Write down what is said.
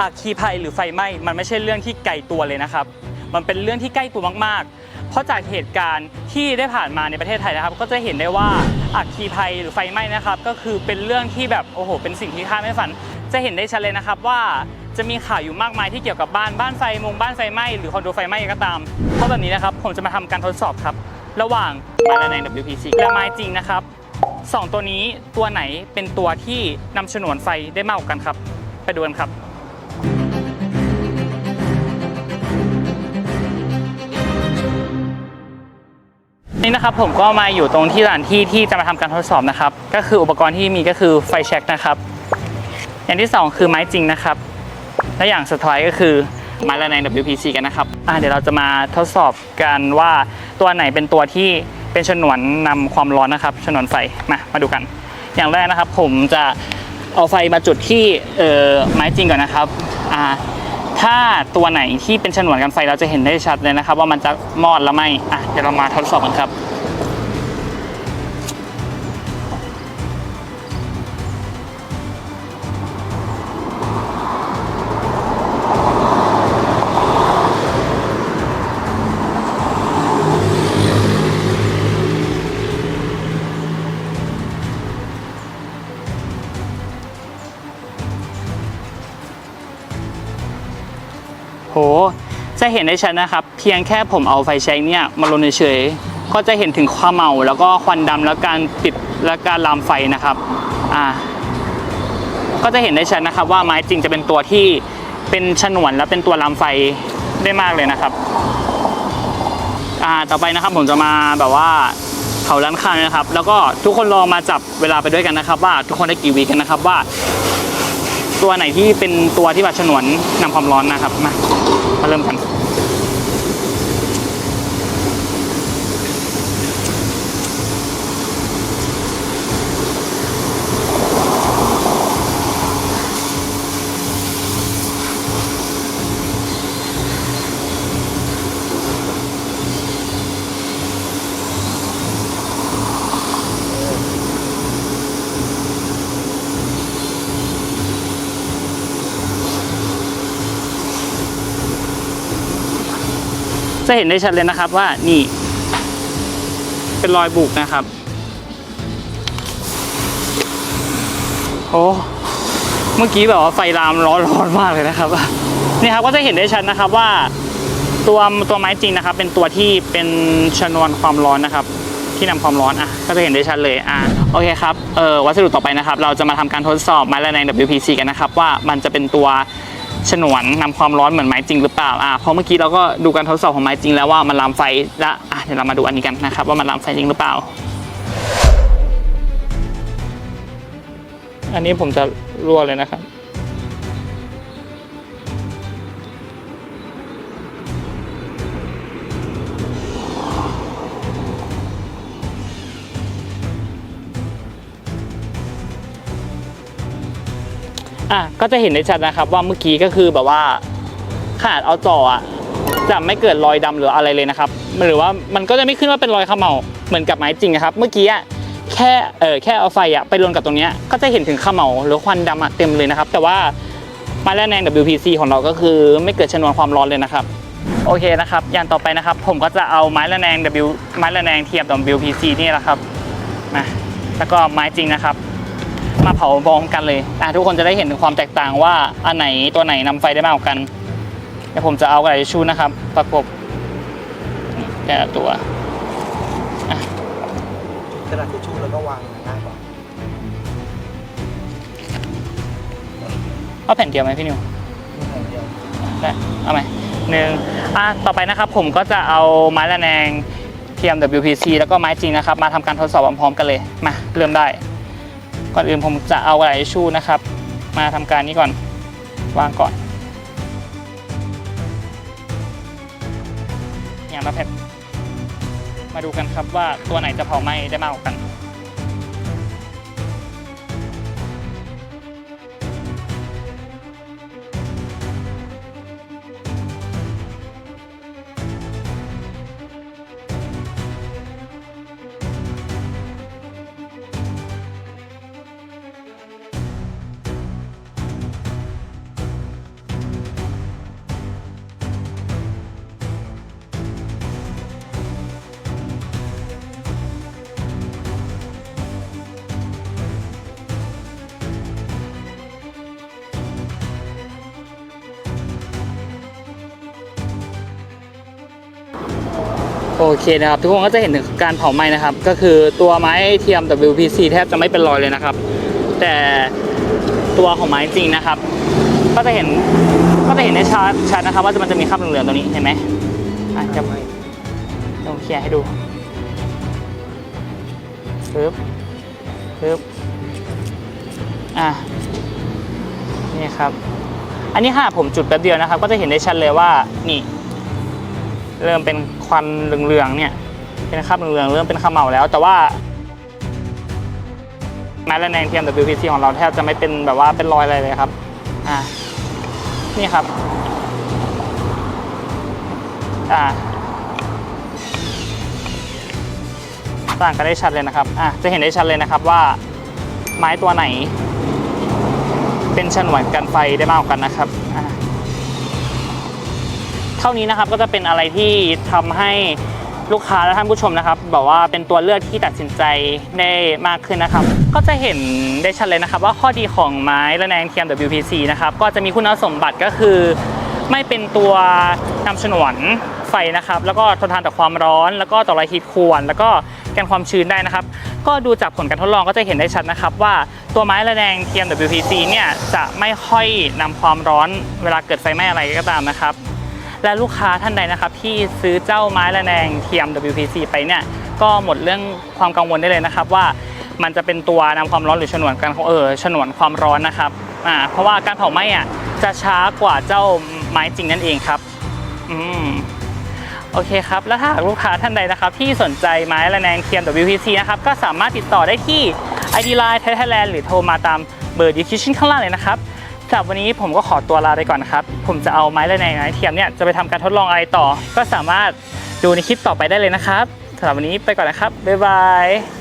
อัคคีภัยหรือไฟไหม้มันไม่ใช่เรื่องที่ไกลตัวเลยนะครับ มันเป็นเรื่องที่ใกล้ตัวมากๆ เพราะจากเหตุการณ์ที่ได้ผ่านมาในประเทศไทยนะครับ ก็จะเห็นได้ว่าอัคคีภัยหรือไฟไหม้นะครับ ก็คือเป็นเรื่องที่แบบโอ้โห เป็นสิ่งที่คาดไม่ฝัน จะเห็นได้ชัดเลยนะครับว่าจะมีข่าวอยู่มากมายที่เกี่ยวกับบ้านบ้านไฟมงบ้านไฟไหม้หรือคอนโดไฟไหม้ก็ตาม เพราะแบบนี้นะครับผมจะมาทำการทดสอบครับ ระหว่างไม้ละแนง WPC และไม้จริงนะครับสองตัวนี้ตัวไหนเป็นตัวที่นำฉนวนไฟได้มากกว่ากันครับ ไปดูกันครับ นี่นะครับผมก็มาอยู่ตรงที่สถานที่ที่จะมาทำการทดสอบนะครับ ก็คืออุปกรณ์ที่มีก็คือไฟแช็กนะครับ อย่างที่สองคือไม้จริงนะครับ และอย่างสุดท้ายก็คือไม้ละแนง WPC กันนะครับอะเดี๋ยวเราจะมาทดสอบกันว่าตัวไหนเป็นตัวที่เป็นฉนวนนำความร้อนนะครับฉนวนไฟมามาดูกัน อย่างแรกนะครับผมจะเอาไฟมาจุดที่เอ่อไม้จริงก่อนนะครับอ่า ถ้าตัวไหนที่เป็นฉนวนกันไฟเราจะเห็นได้ชัดเลยนะครับ ว่ามันจะมอดแล้วไม่อะเดี๋ยวเรามาทดสอบกันครับ จะเห็นได้ชัดนะครับ เพียงแค่ผมเอาไฟแช็กเนี่ยมาลนเฉยๆก็จะเห็นถึงความเมาแล้วก็ควันดำแล้วการติดและการลามไฟนะครับอ่าก็จะเห็นได้ชัดนะครับ ว่าไม้จริงจะเป็นตัวที่เป็นฉนวนและเป็นตัวลามไฟได้มากเลยนะครับอ่าต่อไปนะครับผมจะมาแบบว่าเผาร้านค้านะครับ แล้วก็ทุกคนลองมาจับเวลาไปด้วยกันนะครับ ว่าทุกคนได้กี่วิกันนะครับว่า ตัวไหนที่เป็นตัวที่แบบฉนวนนำความร้อนนะครับมา มา จะเห็นได้ชัดเลยนะครับว่านี่ เป็นรอยบุกนะครับ โอ้เมื่อกี้แบบว่าไฟลามร้อนร้อนมากเลยนะครับนี่ครับก็จะเห็นได้ชัดนะครับว่า ตัวตัวไม้จริงนะครับ เป็นตัวที่เป็นชนวนความร้อนนะครับ ที่นำความร้อนอะก็จะเห็นได้ชัดเลยอะโอเคครับเออวัสดุต่อไปนะครับ เราจะมาทำการทดสอบไม้ระแนง WPC กันนะครับ ว่ามันจะเป็นตัว ฉนวนนำความร้อนเหมือนไม้จริงหรือเปล่าอะเพราะเมื่อกี้เราก็ดูการทดสอบของไม้จริงแล้วว่ามันลามไฟและอะเดี๋ยวเรามาดูอันนี้กันนะครับว่ามันลามไฟจริงหรือเปล่า อันนี้ผมจะรั่วเลยนะครับ อะก็จะเห็นได้ชัดนะครับว่าเมื่อกี้ก็คือแบบว่าขนาดเอาจ่ออะจะไม่เกิดรอยดำหรืออะไรเลยนะครับ หรือว่ามันก็จะไม่ขึ้นว่าเป็นรอยขมเหลาเหมือนกับไม้จริงนะครับ เมื่อกี้แค่เออแค่เอาไฟอะไปรวนกับตรงเนี้ยก็จะเห็นถึงขมเหลาหรือควันดำอะเต็มเลยนะครับ แต่ว่าไม้ระแนง WPC ของเราก็คือไม่เกิดชนวนความร้อนเลยนะครับโอเคนะครับอย่างต่อไปนะครับ ผมก็จะเอาไม้ระแนง W ไม้ระแนงเทียม WPC นี่แหละครับมาแล้วก็ไม้จริงนะครับ มาเผาพร้อมกันเลยอะทุกคนจะได้เห็นถึงความแตกต่างว่าอันไหนตัวไหนนำไฟได้มากกว่ากันเดี๋ยวผมจะเอากระดาษทิชชู่นะครับ ประกบนี่แต่ละตัวกระดาษทิชชู่แล้วก็วางง่ายกว่าเอาแผ่นเดียวไหมพี่นิวนี่แผ่นเดียวได้เอาไหมหนึ่งอะต่อไปนะครับผมก็จะเอาไม้ระแนงเทียม WPC แล้วก็ไม้จริงนะครับ มาทำการทดสอบพร้อมๆกันเลย มาเริ่มได้ ก่อนอื่นผมจะเอากระดาษทิชชู่นะครับ มาทำการนี้ก่อนวางก่อน อย่างละแผ่นมาดูกันครับว่าตัวไหนจะเผาไหม้ได้มากกว่ากัน โอเคนะครับทุกคนก็จะเห็นถึงการเผาไหม้นะครับ ก็คือตัวไม้เทียม WPC แทบจะไม่เป็นรอยเลยนะครับ แต่ตัวของไม้จริงนะครับ ก็จะเห็นก็จะเห็นในชัดชัดนะครับ ว่ามันจะมีคราบเหลืองๆตรงนี้เห็นไหมอะจะไม่ลองเคลียร์ให้ดูปึ๊บปึ๊บอะนี่ครับ อันนี้ค่ะผมจุดแป๊บเดียวนะครับ ก็จะเห็นได้ชัดเลยว่านี่ เริ่มเป็น ควันเหลืองๆเนี่ยเป็นคราบเหลืองๆเริ่มเป็นขมเหลาแล้ว แต่ว่าไม้ระแนงเทียม WPC ของเราแทบจะไม่เป็นแบบว่าเป็นรอยอะไรเลยครับอะนี่ครับอ่าต่างกันได้ชัดเลยนะครับอะจะเห็นได้ชัดเลยนะครับว่าไม้ตัวไหน เป็นฉนวนกันไฟได้มากกว่ากันนะครับ เท่านี้นะครับก็จะเป็นอะไรที่ทำให้ลูกค้าและท่านผู้ชมนะครับบอกว่าเป็นตัวเลือกที่ตัดสินใจได้มากขึ้นนะครับ ก็จะเห็นได้ชัดเลยนะครับ ว่าข้อดีของไม้ระแนงเทียม WPC นะครับก็จะมีคุณสมบัติก็คือ ไม่เป็นตัวนำฉนวนไฟนะครับ แล้วก็ทนทานต่อความร้อน แล้วก็ต่อแรงฮีทควนแล้วก็กันความชื้นได้นะครับ ก็ดูจากผลการทดลองก็จะเห็นได้ชัดนะครับ ว่าตัวไม้ระแนงเทียม WPC เนี่ยจะไม่ค่อยนำความร้อนเวลาเกิดไฟไหม้อะไรก็ตามนะครับ และลูกค้าท่านใดนะครับที่ซื้อเจ้าไม้ระแนงเทียม WPC ไปเนี่ยก็หมดเรื่องความกังวลได้เลยนะครับว่ามันจะเป็นตัวนำความร้อนหรือฉนวนกันเออฉนวนความร้อนนะครับอ่าเพราะว่าการเผาไหม้อะจะช้ากว่าเจ้าไม้จริงนั่นเองครับอืมโอเคครับ แล้วถ้าหากลูกค้าท่านใดนะครับ ที่สนใจไม้ระแนงเทียม WPC นะครับก็สามารถติดต่อได้ที่ ID Line Thailand หรือโทรมาตามเบอร์ดีคิชั่นข้างล่างเลยนะครับ สำหรับวันนี้ผมก็ขอตัวลาไปก่อนนะครับ ผมจะเอาไม้ระแนงไม้เทียมเนี่ยจะไปทำการทดลองอะไรต่อ ก็สามารถดูในคลิปต่อไปได้เลยนะครับสำหรับวันนี้ไปก่อนนะครับบ๊ายบาย